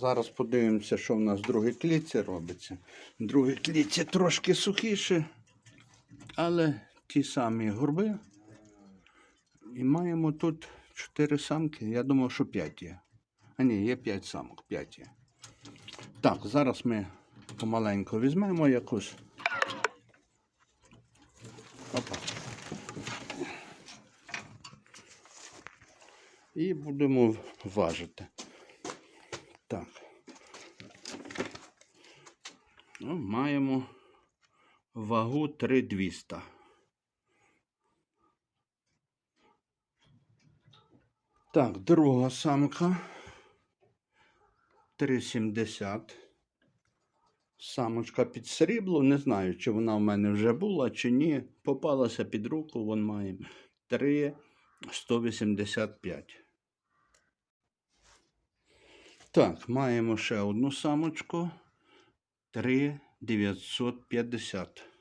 зараз подивимося, що в нас в другій клітці робиться. В другій клітці трошки сухіше, але ті самі горби. І маємо тут 4 самки. Я думав, що 5 є. А ні, є 5 самок, 5 є. Так, зараз ми помаленьку візьмемо якусь. Опа. І будемо важити. Так. Ну, маємо вагу 3200. Так, друга самка 370. Самочка під срібло. Не знаю, чи вона в мене вже була, чи ні. Попалася під руку, вон має 3,185. Так, маємо ще одну самочку. 3,950.